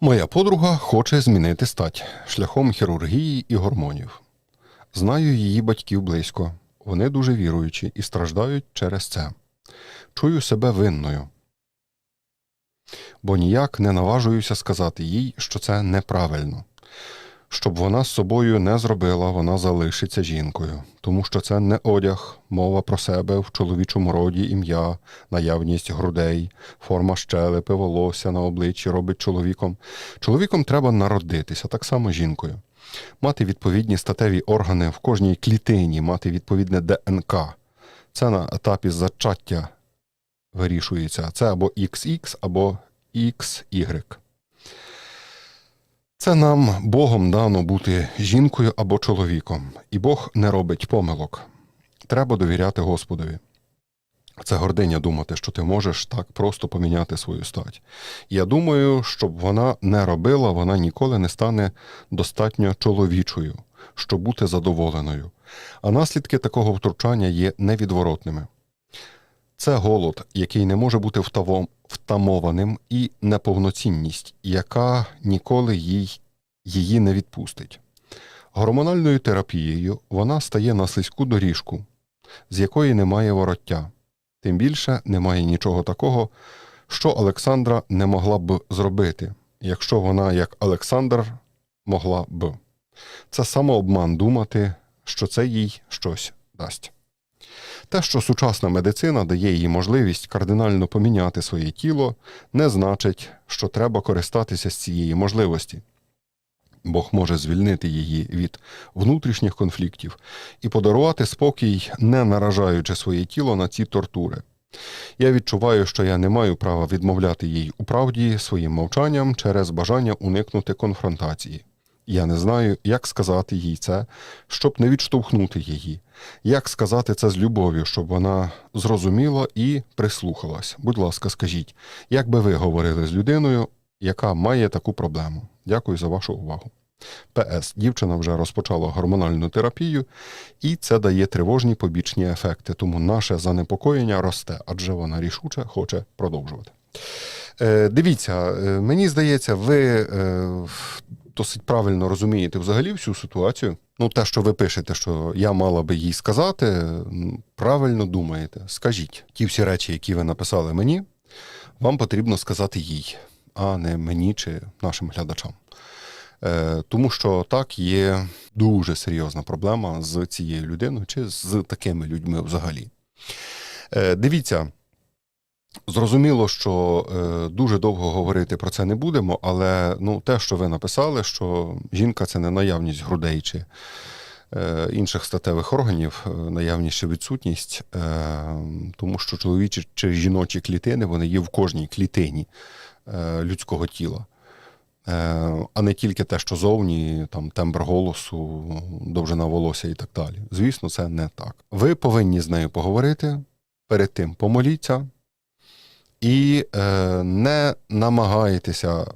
Моя подруга хоче змінити стать шляхом хірургії і гормонів. Знаю її батьків близько. Вони дуже віруючі і страждають через це. Чую себе винною. Бо ніяк не наважуюся сказати їй, що це неправильно. Щоб вона з собою не зробила, вона залишиться жінкою, тому що це не одяг, мова про себе в чоловічому роді ім'я, наявність грудей, форма щелепи, волосся на обличчі робить чоловіком. Чоловіком треба народитися, так само жінкою. Мати відповідні статеві органи в кожній клітині, мати відповідне ДНК. Це на етапі зачаття вирішується. Це або XX, або XY. Це нам Богом дано бути жінкою або чоловіком, і Бог не робить помилок. Треба довіряти Господові. Це гординя думати, що ти можеш так просто поміняти свою стать. Я думаю, щоб вона не робила, вона ніколи не стане достатньо чоловічою, щоб бути задоволеною. А наслідки такого втручання є невідворотними. Це голод, який не може бути втаво- втамованим, і неповноцінність, яка ніколи їй, її не відпустить. Гормональною терапією вона стає на слизьку доріжку, з якої немає вороття. Тим більше немає нічого такого, що Олександра не могла б зробити, якщо вона, як Олександр, могла б. Це самообман думати, що це їй щось дасть. Те, що сучасна медицина дає їй можливість кардинально поміняти своє тіло, не значить, що треба користатися з цієї можливості. Бог може звільнити її від внутрішніх конфліктів і подарувати спокій, не наражаючи своє тіло на ці тортури. Я відчуваю, що я не маю права відмовляти їй у правді своїм мовчанням через бажання уникнути конфронтації. Я не знаю, як сказати їй це, щоб не відштовхнути її, як сказати це з любов'ю, щоб вона зрозуміла і прислухалась. Будь ласка, скажіть, як би ви говорили з людиною, яка має таку проблему? Дякую за вашу увагу. ПС. Дівчина вже розпочала гормональну терапію, і це дає тривожні побічні ефекти, тому наше занепокоєння росте, адже вона рішуче хоче продовжувати. Е, дивіться, е, мені здається, ви е, досить правильно розумієте взагалі всю ситуацію. Ну, те, що ви пишете, що я мала би їй сказати, правильно думаєте. Скажіть, ті всі речі, які ви написали мені, вам потрібно сказати їй, а не мені чи нашим глядачам. Е, тому що так є дуже серйозна проблема з цією людиною чи з такими людьми взагалі. Е, дивіться, зрозуміло, що е, дуже довго говорити про це не будемо, але ну, те, що ви написали, що жінка це не наявність грудей чи е, інших статевих органів, е, наявність чи відсутність, е, тому що чоловічі чи жіночі клітини вони є в кожній клітині е, людського тіла. Е, а не тільки те, що зовні, там тембр голосу, довжина волосся і так далі. Звісно, це не так. Ви повинні з нею поговорити, перед тим помоліться і е, не намагайтеся,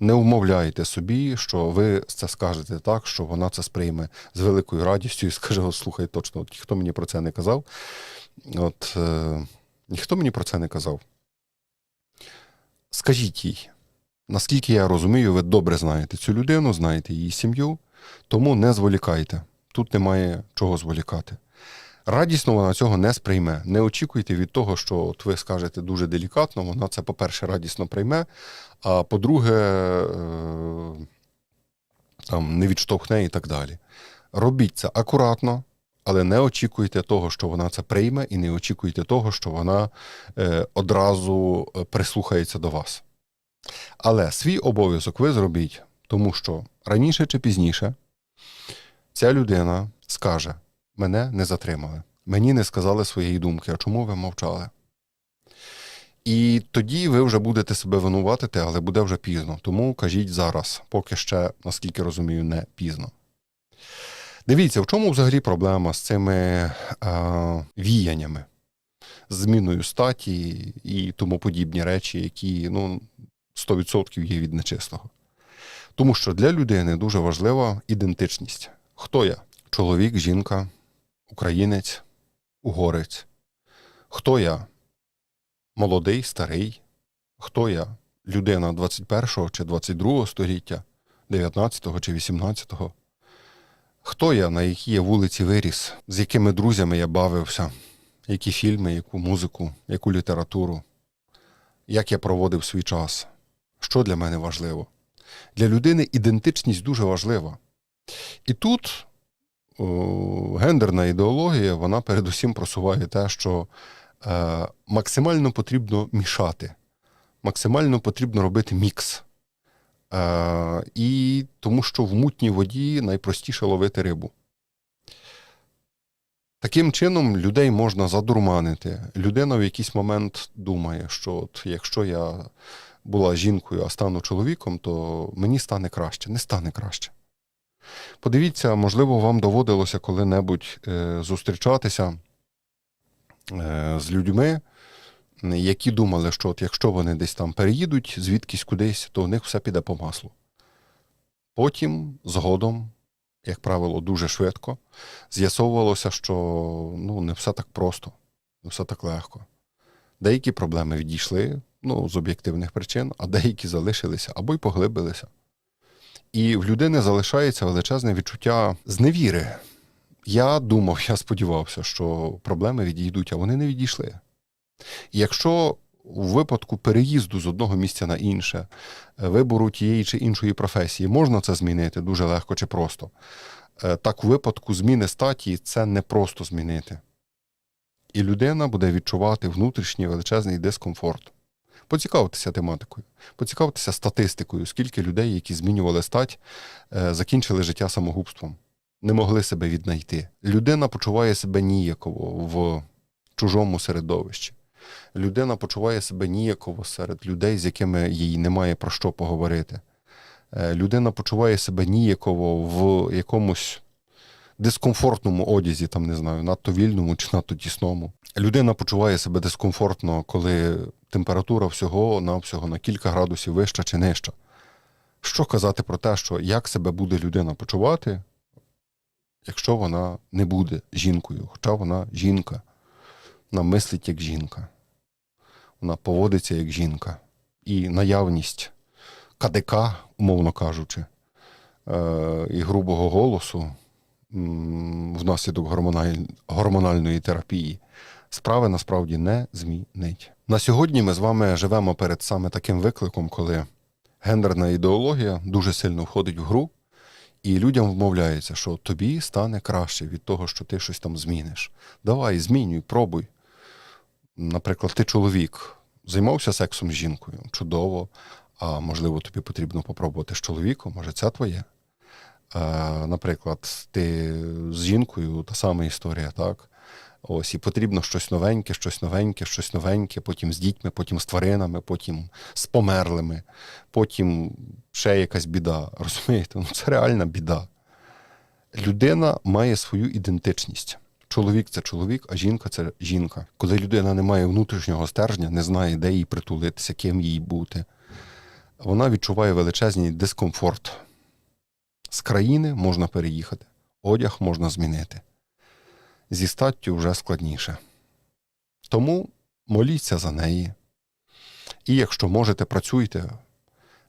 не вмовляйте собі, що ви це скажете так, що вона це сприйме з великою радістю і скаже: «О, слухай, точно, от ніхто мені про це не казав. От е, ніхто мені про це не казав. Скажіть їй. Наскільки я розумію, ви добре знаєте цю людину, знаєте її сім'ю, тому не зволікайте. Тут немає чого зволікати. Радісно вона цього не сприйме. Не очікуйте від того, що от ви скажете дуже делікатно, вона це, по-перше, радісно прийме, а по-друге, е, там, не відштовхне і так далі. Робіть це акуратно, але не очікуйте того, що вона це прийме, і не очікуйте того, що вона е, одразу е, прислухається до вас. Але свій обов'язок ви зробіть, тому що раніше чи пізніше ця людина скаже: мене не затримали, мені не сказали своєї думки, а чому ви мовчали? І тоді ви вже будете себе винуватити, але буде вже пізно. Тому кажіть зараз, поки ще, наскільки розумію, не пізно. Дивіться, в чому взагалі проблема з цими е, віяннями, зміною статі і тому подібні речі, які ну, 100% є від нечистого. Тому що для людини дуже важлива ідентичність. Хто я? Чоловік, жінка, українець, угорець. Хто я? Молодий, старий? Хто я? людина 21 чи 22 століття, 19 чи 18. Хто я, на якій я вулиці виріс, з якими друзями я бавився, які фільми, яку музику, яку літературу, як я проводив свій час, що для мене важливо. Для людини ідентичність дуже важлива. І тут гендерна ідеологія, вона передусім просуває те, що е, максимально потрібно мішати, максимально потрібно робити мікс. Е, і тому що в мутній воді найпростіше ловити рибу. Таким чином людей можна задурманити. Людина в якийсь момент думає, що от якщо я була жінкою, а стану чоловіком, то мені стане краще. Не стане краще. Подивіться, можливо, вам доводилося коли-небудь е, зустрічатися е, з людьми, які думали, що от якщо вони десь там переїдуть звідкись кудись, то у них все піде по маслу. Потім, згодом, як правило, дуже швидко, з'ясовувалося, що ну, не все так просто, не все так легко. Деякі проблеми відійшли ну, з об'єктивних причин, а деякі залишилися або й поглибилися. І в людини залишається величезне відчуття зневіри. Я думав, я сподівався, що проблеми відійдуть, а вони не відійшли. Якщо у випадку переїзду з одного місця на інше, е, вибору тієї чи іншої професії, можна це змінити дуже легко чи просто. Е, Так, у випадку зміни статі це не просто змінити. І людина буде відчувати внутрішній величезний дискомфорт. Поцікавтеся тематикою, поцікавтеся статистикою, скільки людей, які змінювали стать, е, закінчили життя самогубством, не могли себе віднайти. Людина почуває себе ніяково в чужому середовищі. Людина почуває себе ніяково серед людей, з якими їй немає про що поговорити. Е, Людина почуває себе ніяково в якомусь дискомфортному одязі, там не знаю, надто вільному чи надто тісному. Людина почуває себе дискомфортно, коли температура всього на всього на кілька градусів вища чи нижча. Що казати про те, що як себе буде людина почувати, якщо вона не буде жінкою, хоча вона жінка, вона мислить як жінка, вона поводиться як жінка. І наявність КДК, умовно кажучи, е, і грубого голосу внаслідок гормональ- гормональної терапії справи насправді не змінить. На сьогодні ми з вами живемо перед саме таким викликом, коли гендерна ідеологія дуже сильно входить в гру, і людям вмовляється, що тобі стане краще від того, що ти щось там зміниш. Давай, змінюй, пробуй. Наприклад, ти чоловік, займався сексом з жінкою, чудово. А можливо, тобі потрібно попробувати з чоловіком, може, це твоє. Е, наприклад, ти з жінкою та сама історія, так? Ось, і потрібно щось новеньке, щось новеньке, щось новеньке, потім з дітьми, потім з тваринами, потім з померлими, потім ще якась біда. Розумієте? Ну, це реальна біда. Людина має свою ідентичність. Чоловік це чоловік, а жінка це жінка. Коли людина не має внутрішнього стержня, не знає, де їй притулитися, ким їй бути, вона відчуває величезний дискомфорт. З країни можна переїхати, одяг можна змінити. Зі статтю вже складніше. Тому моліться за неї. І якщо можете, працюйте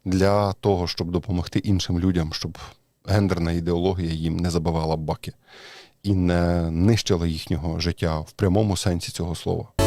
для того, щоб допомогти іншим людям, щоб гендерна ідеологія їм не забивала баки і не нищила їхнього життя в прямому сенсі цього слова.